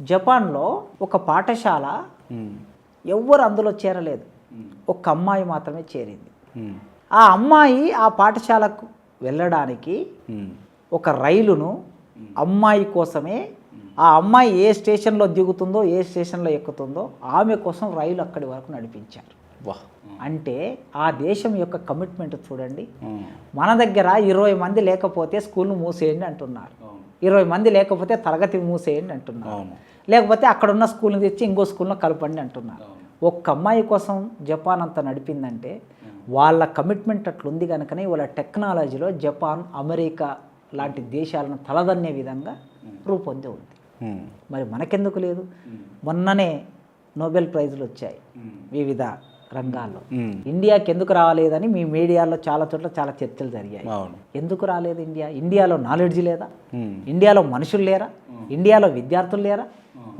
జపాన్లో ఒక పాఠశాల ఎవ్వరు అందులో చేరలేదు. ఒక అమ్మాయి మాత్రమే చేరింది. ఆ అమ్మాయి ఆ పాఠశాలకు వెళ్ళడానికి ఒక రైలును అమ్మాయి కోసమే ఆ అమ్మాయి ఏ స్టేషన్లో దిగుతుందో ఏ స్టేషన్లో ఎక్కుతుందో ఆమె కోసం రైలు అక్కడి వరకు నడిపించారు. వా. అంటే ఆ దేశం యొక్క కమిట్మెంట్ చూడండి. మన దగ్గర ఇరవై మంది లేకపోతే స్కూల్ను మూసేయండి అంటున్నారు. ఇరవై మంది లేకపోతే తరగతి మూసేయండి అంటున్నారు. లేకపోతే అక్కడ ఉన్న స్కూల్ని తెచ్చి ఇంకో స్కూల్లో కలపండి అంటున్నారు. ఒక్క అమ్మాయి కోసం జపాన్ అంత నడిపిందంటే వాళ్ళ కమిట్మెంట్ అట్లుంది కనుకనే వాళ్ళ టెక్నాలజీలో జపాన్ అమెరికా లాంటి దేశాలను తలదన్నే విధంగా రూపొంది ఉంది. మరి మనకెందుకు లేదు? మొన్ననే నోబెల్ ప్రైజులు వచ్చాయి వివిధ రంగాల్లో. ఇండియాకి ఎందుకు రాలేదని మీ మీడియాలో చాలా చోట్ల చాలా చర్చలు జరిగాయి. అవును. ఎందుకు రాలేదు ఇండియా? ఇండియాలో నాలెడ్జ్ లేదా. ఇండియాలో మనుషులు లేరా? ఇండియాలో విద్యార్థులు లేరా?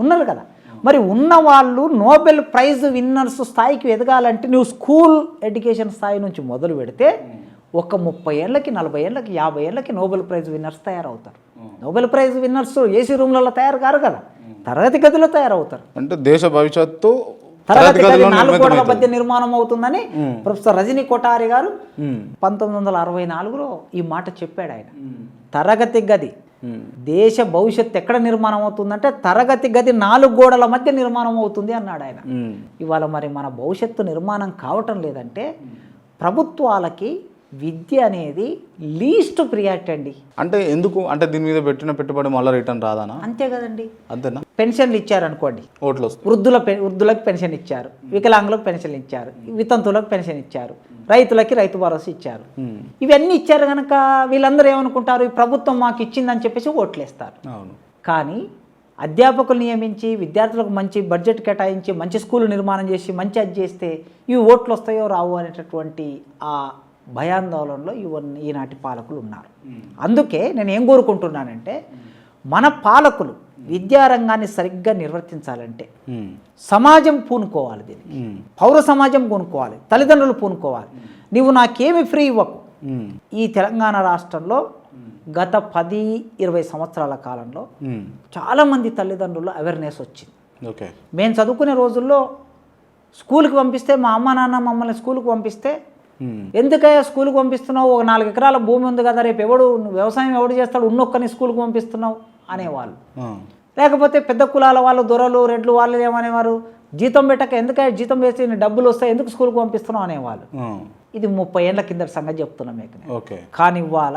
ఉన్నారు కదా. మరి ఉన్న వాళ్ళు నోబెల్ ప్రైజ్ విన్నర్స్ స్థాయికి ఎదగాలంటే నువ్వు స్కూల్ ఎడ్యుకేషన్ స్థాయి నుంచి మొదలు పెడితే ఒక ముప్పై ఏళ్ళకి నలభై ఏళ్ళకి యాభై ఏళ్ళకి నోబెల్ ప్రైజ్ విన్నర్స్ తయారవుతారు. నోబెల్ ప్రైజ్ విన్నర్స్ ఏసీ రూమ్లలో తయారు కారు కదా. తరగతి గదిలో తయారవుతారు. అంటే దేశ భవిష్యత్తు తరగతి గది నాలుగు గోడల. మధ్య నిర్మాణం అవుతుందని ప్రొఫెసర్ రజనీ కొఠారి గారు. పంతొమ్మిది వందల అరవై నాలుగులో ఈ మాట చెప్పాడు ఆయన. తరగతి గది. దేశ భవిష్యత్తు ఎక్కడ నిర్మాణం అవుతుందంటే తరగతి గది నాలుగు గోడల మధ్య నిర్మాణం అవుతుంది అన్నాడు ఆయన. ఇవాళ మరి మన భవిష్యత్తు నిర్మాణం కావటం లేదంటే ప్రభుత్వాలకి విద్య అనేది లీస్ట్ ప్రియారిటీ అండి. అంటే ఎందుకు? అంటే దీని మీద పెట్టిన పెట్టుబడి మళ్ళీ రిటర్న్ రాదానా? అంతే కదండి. అంతేనా? పెన్షన్లు ఇచ్చారనుకోండి ఓట్లు వృద్ధుల వృద్ధులకు పెన్షన్ ఇచ్చారు. వికలాంగులకు పెన్షన్ ఇచ్చారు. వితంతువులకు పెన్షన్ ఇచ్చారు. రైతులకి రైతు భరోసా ఇచ్చారు. ఇవన్నీ ఇచ్చారు కనుక వీళ్ళందరూ ఏమనుకుంటారు? ఈ ప్రభుత్వం మాకు ఇచ్చిందని చెప్పేసి ఓట్లేస్తారు. అవును. కానీ అధ్యాపకులు నియమించి విద్యార్థులకు మంచి బడ్జెట్ కేటాయించి మంచి స్కూల్ నిర్మాణం చేసి మంచి అది చేస్తే ఇవి ఓట్లు వస్తాయో రావు అనేటటువంటి ఆ భయాందోళనలో ఇవన్నీ ఈనాటి పాలకులు ఉన్నారు. అందుకే నేను ఏం కోరుకుంటున్నానంటే మన పాలకులు విద్యారంగాన్ని సరిగ్గా నిర్వర్తించాలంటే. సమాజం పూనుకోవాలి దీనికి. పౌర సమాజం పూనుకోవాలి తల్లిదండ్రులు పూనుకోవాలి నీవు నాకేమి ఫ్రీ ఇవ్వకు. ఈ తెలంగాణ రాష్ట్రంలో గత పది ఇరవై సంవత్సరాల కాలంలో. చాలామంది తల్లిదండ్రులు అవేర్నెస్ వచ్చింది మేము చదువుకునే రోజుల్లో స్కూల్కి పంపిస్తే మా అమ్మ నాన్న మమ్మల్ని స్కూల్కి పంపిస్తే. ఎందుకయ్యా స్కూల్కి పంపిస్తున్నావు? ఒక నాలుగు ఎకరాల భూమి ఉంది కదా రేపు ఎవడు వ్యవసాయం ఎవడు చేస్తాడు? ఉన్నొక్కని స్కూల్కి పంపిస్తున్నావు అనేవాళ్ళు. లేకపోతే పెద్ద కులాల వాళ్ళు దొరలు రెడ్లు వాళ్ళు ఏమనేవారు? జీతం పెట్టక ఎందుకయ్యా జీతం వేసి డబ్బులు వస్తాయి? ఎందుకు స్కూల్కి పంపిస్తున్నావు అనేవాళ్ళు. ఇది ముప్పై ఏళ్ళ కింద సంగతి చెప్తున్నాం మీకు కానీ ఇవాళ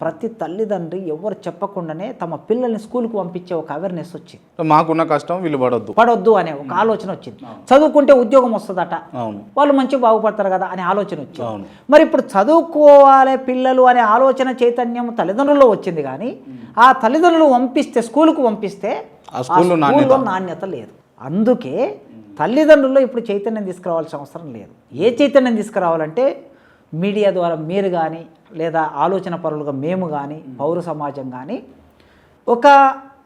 ప్రతి తల్లిదండ్రి ఎవరు చెప్పకుండానే తమ పిల్లల్ని స్కూల్కి పంపించే ఒక అవేర్నెస్ వచ్చింది. మాకున్న కష్టం వీళ్ళు పడొద్దు. పడొద్దు అనే ఒక ఆలోచన వచ్చింది. చదువుకుంటే ఉద్యోగం వస్తుందట. వాళ్ళు మంచిగా బాగుపడతారు కదా అనే ఆలోచన వచ్చింది. మరి ఇప్పుడు చదువుకోవాలి పిల్లలు అనే ఆలోచన చైతన్యం తల్లిదండ్రుల్లో వచ్చింది కానీ ఆ తల్లిదండ్రులు పంపిస్తే స్కూల్కు పంపిస్తే స్కూల్లో నాణ్యత లేదు. అందుకే తల్లిదండ్రుల్లో ఇప్పుడు చైతన్యం తీసుకురావాల్సిన అవసరం లేదు. ఏ చైతన్యం తీసుకురావాలంటే మీడియా ద్వారా మీరు కానీ లేదా ఆలోచన పరులుగా మేము కానీ పౌర సమాజం కానీ ఒక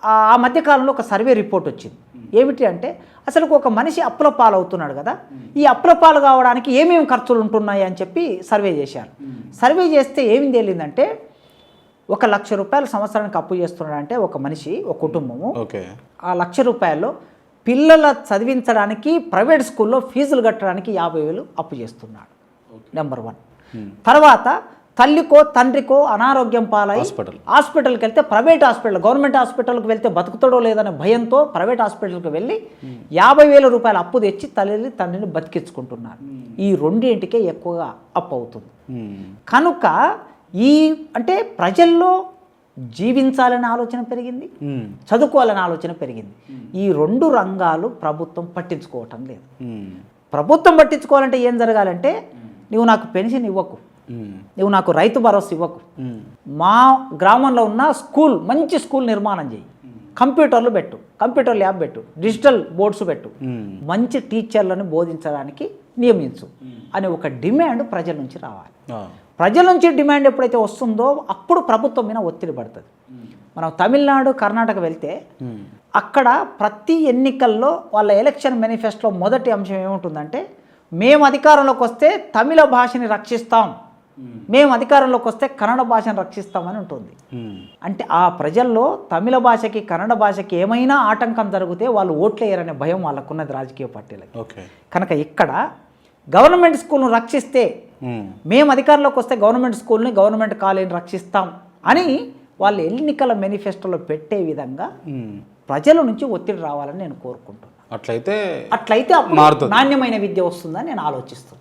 ఆ మధ్యకాలంలో ఒక సర్వే రిపోర్ట్ వచ్చింది. ఏమిటి అంటే అసలు ఒక మనిషి అప్పుల పాలవుతున్నాడు కదా ఈ అప్పుల పాలు కావడానికి ఏమేమి ఖర్చులు ఉంటున్నాయి అని చెప్పి సర్వే చేశారు. సర్వే చేస్తే ఏమి తేలిందంటే ఒక లక్ష రూపాయలు సంవత్సరానికి అప్పు చేస్తున్నాడంటే ఒక మనిషి ఒక కుటుంబము. ఓకే. ఆ లక్ష రూపాయల్లో పిల్లల చదివించడానికి ప్రైవేట్ స్కూల్లో ఫీజులు కట్టడానికి యాభై వేలు అప్పు చేస్తున్నాడు. Number one. తర్వాత తల్లికో తండ్రికో అనారోగ్యం పాలై హాస్పిటల్. హాస్పిటల్కి వెళ్తే ప్రైవేట్ హాస్పిటల్ గవర్నమెంట్ హాస్పిటల్కి వెళ్తే బతుకుతాడో లేదనే భయంతో ప్రైవేట్ హాస్పిటల్కి వెళ్ళి యాభై వేల రూపాయల అప్పు తెచ్చి తల్లిని తండ్రిని బతికించుకుంటున్నారు. ఈ రెండింటికే ఎక్కువగా అప్పు అవుతుంది. కనుక ఈ అంటే ప్రజల్లో జీవించాలనే ఆలోచన పెరిగింది. చదువుకోవాలనే ఆలోచన పెరిగింది. ఈ రెండు రంగాలు ప్రభుత్వం పట్టించుకోవటం లేదు. ప్రభుత్వం పట్టించుకోవాలంటే ఏం జరగాలంటే నువ్వు నాకు పెన్షన్ ఇవ్వకు. నువ్వు నాకు రైతు భరోసా ఇవ్వకు. మా గ్రామంలో ఉన్న స్కూల్ మంచి స్కూల్ నిర్మాణం చేయి కంప్యూటర్లు పెట్టు కంప్యూటర్ ల్యాబ్ పెట్టు డిజిటల్ బోర్డ్స్ పెట్టు. మంచి టీచర్లను బోధించడానికి నియమించు అనే ఒక డిమాండ్ ప్రజల నుంచి రావాలి. ప్రజల నుంచి డిమాండ్ ఎప్పుడైతే వస్తుందో అప్పుడు ప్రభుత్వం మీద ఒత్తిడి పడుతుంది మనం తమిళనాడు కర్ణాటక వెళ్తే. అక్కడ ప్రతి ఎన్నికల్లో వాళ్ళ ఎలక్షన్ మేనిఫెస్టోలో మొదటి అంశం ఏముంటుందంటే మేము అధికారంలోకి వస్తే తమిళ భాషని రక్షిస్తాం మేము అధికారంలోకి వస్తే కన్నడ భాషను రక్షిస్తామని ఉంటుంది. అంటే ఆ ప్రజల్లో తమిళ భాషకి కన్నడ భాషకి ఏమైనా ఆటంకం జరిగితే వాళ్ళు ఓట్లేయరనే భయం వాళ్ళకున్నది రాజకీయ పార్టీలకి కనుక ఇక్కడ గవర్నమెంట్ స్కూల్ను రక్షిస్తే. మేము అధికారంలోకి వస్తే గవర్నమెంట్ స్కూల్ని గవర్నమెంట్ కాలేజీని రక్షిస్తాం అని వాళ్ళు ఎన్నికల మేనిఫెస్టోలో పెట్టే విధంగా. ప్రజల నుంచి ఒత్తిడి రావాలని నేను కోరుకుంటున్నాను అట్లయితే అట్లయితే. నాణ్యమైన విద్య వస్తుందని నేను ఆలోచిస్తున్నాను